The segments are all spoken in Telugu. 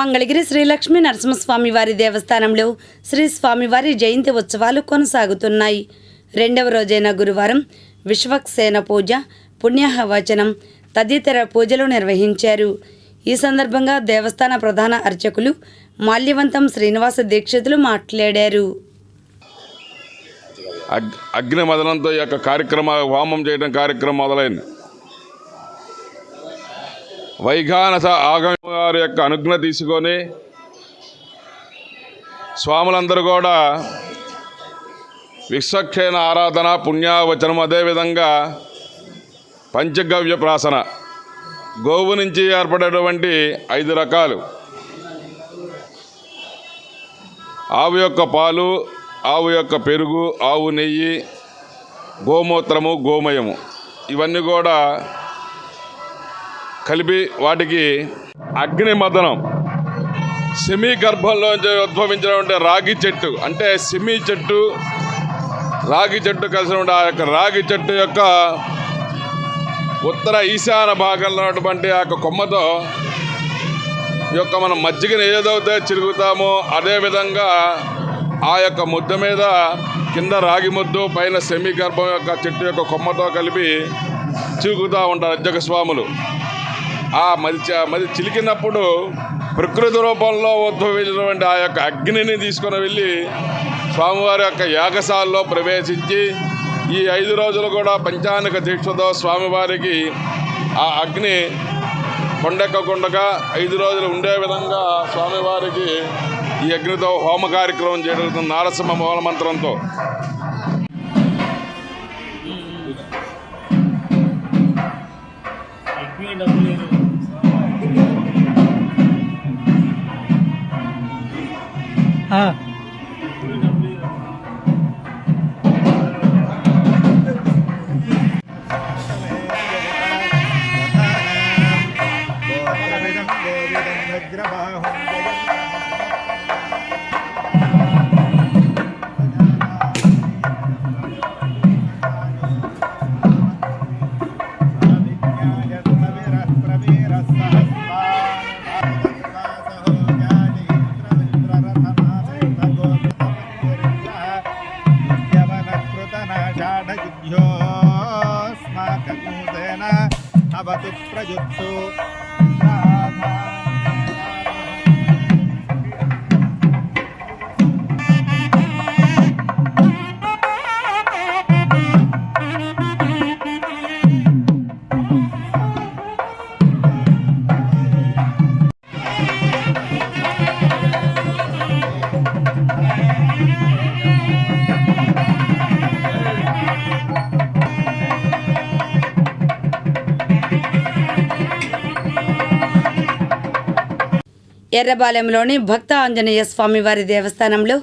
మంగళగిరి శ్రీలక్ష్మీ నరసింహస్వామి వారి దేవస్థానంలో శ్రీ స్వామివారి జయంతి ఉత్సవాలు కొనసాగుతున్నాయి. రెండవ రోజైన గురువారం విశ్వక్సేన పూజ పుణ్యాహవచనం తదితర పూజలు నిర్వహించారు. ఈ సందర్భంగా దేవస్థాన ప్రధాన అర్చకులు మాల్యవంతం శ్రీనివాస దీక్షితులు మాట్లాడారు. అగ్ అగ్ని మదనంతో ఈ యొక్క కార్యక్రమ హోమం చేయడం కార్యక్రమం మొదలైంది. వైఘానస ఆగమ యొక్క అనుజ్ఞ తీసుకొని స్వాములందరూ కూడా విశ్వక్షేణ ఆరాధన పుణ్యావచనం అదేవిధంగా పంచగవ్య ప్రాసన. గోవు నుంచి ఏర్పడేటువంటి ఐదు రకాలు. ఆవు యొక్క పాలు ఆవు యొక్క పెరుగు ఆవు నెయ్యి గోమూత్రము గోమయము. ఇవన్నీ కూడా కలిపి వాటికి అగ్ని మదనం సెమీ గర్భంలోంచి ఉద్భవించినటువంటి రాగి చెట్టు అంటే సెమీ చెట్టు రాగి చెట్టు కలిసిన ఆ యొక్క రాగి చెట్టు యొక్క ఉత్తర ఈశాన్య భాగంలో ఉన్నటువంటి ఆ యొక్క కొమ్మతో యొక్క మనం మజ్జిగని ఏదైతే చిరుగుతామో అదేవిధంగా ఆ యొక్క ముద్ద మీద కింద రాగి ముద్దు పైన సెమీ గర్భం యొక్క చెట్టు యొక్క కొమ్మతో కలిపి చిరుగుతూ ఉంటారు అర్జక స్వాములు ఆ మరి మరి చిలికినప్పుడు ప్రకృతి రూపంలో ఉద్భవించినటువంటి ఆ యొక్క అగ్నిని తీసుకొని వెళ్ళి స్వామివారి యొక్క యాగశాలలో ప్రవేశించి ఈ ఐదు రోజులు కూడా పంచానిక దీక్షతో స్వామివారికి ఆ అగ్ని కొండెక్కకుండగా ఐదు రోజులు ఉండే విధంగా స్వామివారికి ఈ అగ్నితో హోమ కార్యక్రమం చేయడం నారసింహ మూల మంత్రంతో. 嗯 అవతు ప్రయుత్సు ఎర్రబాలెంలోని భక్త ఆంజనేయ స్వామివారి దేవస్థానంలో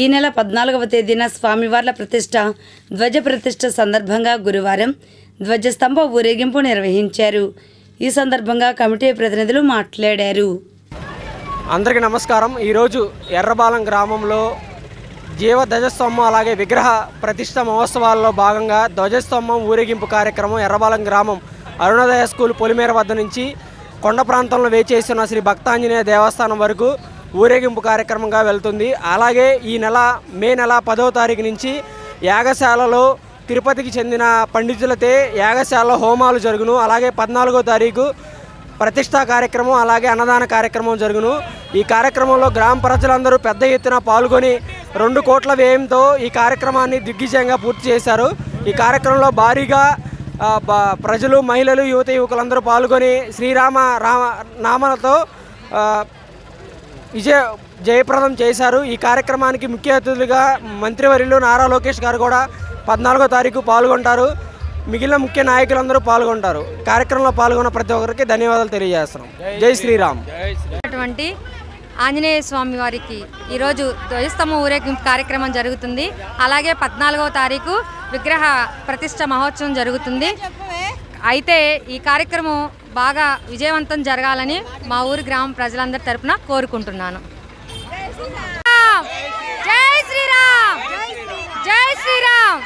ఈ నెల పద్నాలుగవ తేదీన స్వామివార్ల ప్రతిష్ట ధ్వజ ప్రతిష్ట సందర్భంగా గురువారం ధ్వజస్తంభ ఊరేగింపు నిర్వహించారు. ఈ సందర్భంగా కమిటీ ప్రతినిధులు మాట్లాడారు. అందరికీ నమస్కారం. ఈరోజు ఎర్రబాలెం గ్రామంలో జీవ ధ్వజస్తంభం అలాగే విగ్రహ ప్రతిష్ట మహోత్సవాల్లో భాగంగా ధ్వజస్తంభం ఊరేగింపు కార్యక్రమం ఎర్రబాలెం గ్రామం అరుణోదయ స్కూల్ పొలిమేర వద్ద నుంచి కొండ ప్రాంతంలో వేచేస్తున్న శ్రీ భక్తాంజనేయ దేవస్థానం వరకు ఊరేగింపు కార్యక్రమంగా వెళ్తుంది. అలాగే ఈ నెల మే నెల పదవ తారీఖు నుంచి యాగశాలలో తిరుపతికి చెందిన పండితులతే యాగశాల హోమాలు జరుగును. అలాగే పద్నాలుగో తారీఖు ప్రతిష్టా కార్యక్రమం అలాగే అన్నదాన కార్యక్రమం జరుగును. ఈ కార్యక్రమంలో గ్రామ ప్రజలందరూ పెద్ద ఎత్తున పాల్గొని రెండు కోట్ల వ్యయంతో ఈ కార్యక్రమాన్ని దిగ్విజయంగా పూర్తి చేశారు. ఈ కార్యక్రమంలో భారీగా ప్రజలు మహిళలు యువత యువకులందరూ పాల్గొని శ్రీరామ రామ నామాలతో విజయ జయప్రదం చేశారు. ఈ కార్యక్రమానికి ముఖ్య అతిథులుగా మంత్రివర్యులు నారా లోకేష్ గారు కూడా పద్నాలుగో తారీఖు పాల్గొంటారు. మిగిలిన ముఖ్య నాయకులందరూ పాల్గొంటారు. కార్యక్రమంలో పాల్గొన్న ప్రతి ఒక్కరికి ధన్యవాదాలు తెలియజేస్తున్నాం. జై శ్రీరామ్. ఆంజనేయ స్వామి వారికి ఈరోజు ధ్వజస్తంభం ఊరేగింపు కార్యక్రమం జరుగుతుంది. అలాగే పద్నాలుగవ తారీఖు విగ్రహ ప్రతిష్ట మహోత్సవం జరుగుతుంది. అయితే ఈ కార్యక్రమం బాగా విజయవంతం జరగాలని మా ఊరి గ్రామ ప్రజలందరి తరపున కోరుకుంటున్నాను. జై శ్రీరామ్! జై శ్రీరామ్!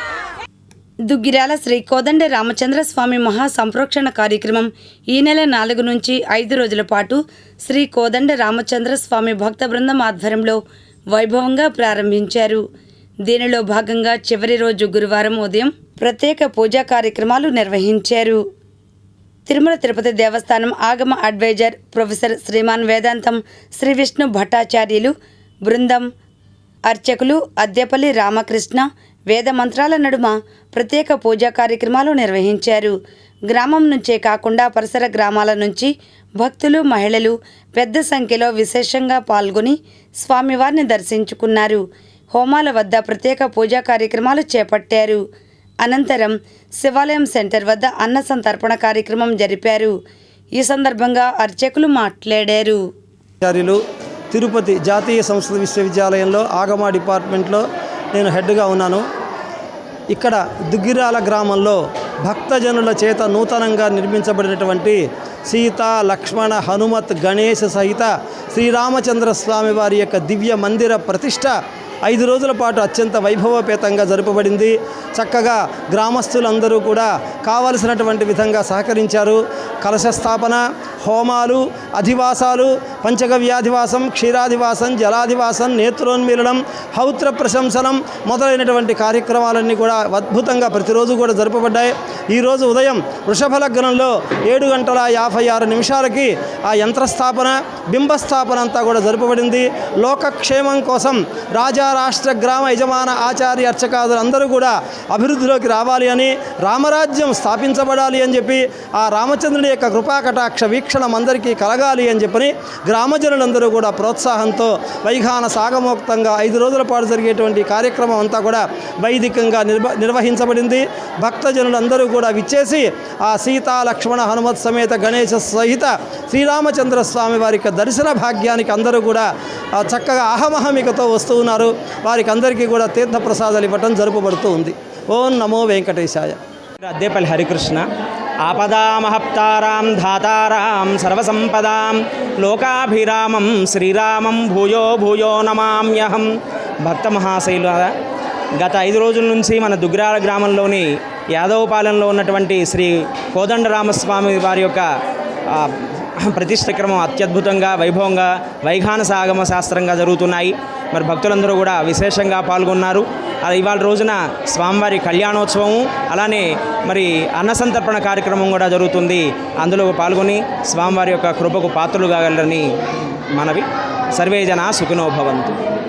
దుగ్గిరాల శ్రీ కోదండ రామచంద్ర స్వామి మహా సంప్రోక్షణ కార్యక్రమం ఈ నెల నాలుగు నుంచి ఐదు రోజుల పాటు శ్రీ కోదండ రామచంద్ర స్వామి భక్త బృందం ఆధ్వర్యంలో వైభవంగా ప్రారంభించారు. దీనిలో భాగంగా చివరి రోజు గురువారం ఉదయం ప్రత్యేక పూజా కార్యక్రమాలు నిర్వహించారు. తిరుమల తిరుపతి దేవస్థానం ఆగమ అడ్వైజర్ ప్రొఫెసర్ శ్రీమాన్ వేదాంతం శ్రీ విష్ణు భట్టాచార్యులు బృందం అర్చకులు అద్దెపల్లి రామకృష్ణ వేద మంత్రాల నడుమ ప్రత్యేక పూజా కార్యక్రమాలు నిర్వహించారు. గ్రామం నుంచే కాకుండా పరిసర గ్రామాల నుంచి భక్తులు మహిళలు పెద్ద సంఖ్యలో విశేషంగా పాల్గొని స్వామివారిని దర్శించుకున్నారు. హోమాల వద్ద ప్రత్యేక పూజా కార్యక్రమాలు చేపట్టారు. అనంతరం శివాలయం సెంటర్ వద్ద అన్న సంతర్పణ కార్యక్రమం జరిపారు. ఈ సందర్భంగా అర్చకులు మాట్లాడారు. తిరుపతి జాతీయ సంస్కృత విశ్వవిద్యాలయంలో ఆగమా డిపార్ట్మెంట్లో నేను హెడ్గా ఉన్నాను. ఇక్కడ దుగ్గిరాల గ్రామంలో భక్తజనుల చేత నూతనంగా నిర్మించబడినటువంటి సీత లక్ష్మణ హనుమత్ గణేష్ సహిత శ్రీరామచంద్ర స్వామి వారి యొక్క దివ్య మందిర ప్రతిష్ట ఐదు రోజుల పాటు అత్యంత వైభవపేతంగా జరుపబడింది. చక్కగా గ్రామస్తులందరూ కూడా కావలసినటువంటి విధంగా సహకరించారు. కలశ స్థాపన హోమాలు అధివాసాలు పంచగవ్యాధివాసం క్షీరాధివాసం జలాధివాసం నేత్రోన్మీలనం హౌత్ర ప్రశంసనం మొదలైనటువంటి కార్యక్రమాలన్నీ కూడా అద్భుతంగా ప్రతిరోజు కూడా జరపబడ్డాయి. ఈరోజు ఉదయం వృషభ లగ్నంలో ఏడు గంటల యాభై ఆరు నిమిషాలకి ఆ యంత్రస్థాపన బింబస్థాపన అంతా కూడా జరపబడింది. లోకక్షేమం కోసం రాజా రాష్ట్ర గ్రామ యజమాన ఆచార్య అర్చకాదులు అందరూ కూడా అభివృద్ధిలోకి రావాలి అని రామరాజ్యం స్థాపించబడాలి అని చెప్పి ఆ రామచంద్రుడి యొక్క కృపాకటాక్ష వీక్షణం అందరికీ కలగాలి అని చెప్పని గ్రామజనులందరూ కూడా ప్రోత్సాహంతో వైఖాన సాగమోక్తంగా ఐదు రోజుల పాటు జరిగేటువంటి కార్యక్రమం అంతా కూడా వైదికంగా నిర్వ నిర్వహించబడింది. భక్తజనులందరూ కూడా విచ్చేసి ఆ సీతా లక్ష్మణ హనుమత్ సమేత గణేశ సహిత శ్రీరామచంద్ర స్వామి వారి యొక్క దర్శన భాగ్యానికి అందరూ కూడా చక్కగా అహమహమికతో వస్తూ ఉన్నారు. వారికి అందరికీ కూడా తీర్థప్రసాదాలు ఇవ్వటం జరుపబడుతూ ఉంది. ఓం నమో వెంకటేశాయ. అద్దేపల్లి హరికృష్ణ. ఆపదామహప్తారాం ధాతారాం సర్వసంపదాం. లోకాభిరామం శ్రీరామం భూయో భూయో నమామ్యహం. భక్త మహాశైలు గత ఐదు రోజుల నుంచి మన దుగ్రాల గ్రామంలోని యాదవపాలెంలో ఉన్నటువంటి శ్రీ కోదండరామస్వామి వారి యొక్క ప్రతిష్ఠక్రమం అత్యద్భుతంగా వైభవంగా వైఘాన సాగమ శాస్త్రంగా జరుగుతున్నాయి. మరి భక్తులందరూ కూడా విశేషంగా పాల్గొన్నారు. అది ఇవాళ రోజున స్వామివారి కళ్యాణోత్సవము అలానే మరి అన్నసంతర్పణ కార్యక్రమం కూడా జరుగుతుంది. అందులో పాల్గొని స్వామివారి యొక్క కృపకు పాత్రలు కాగలరని మనవి. సర్వే జన సుఖినోభవంతు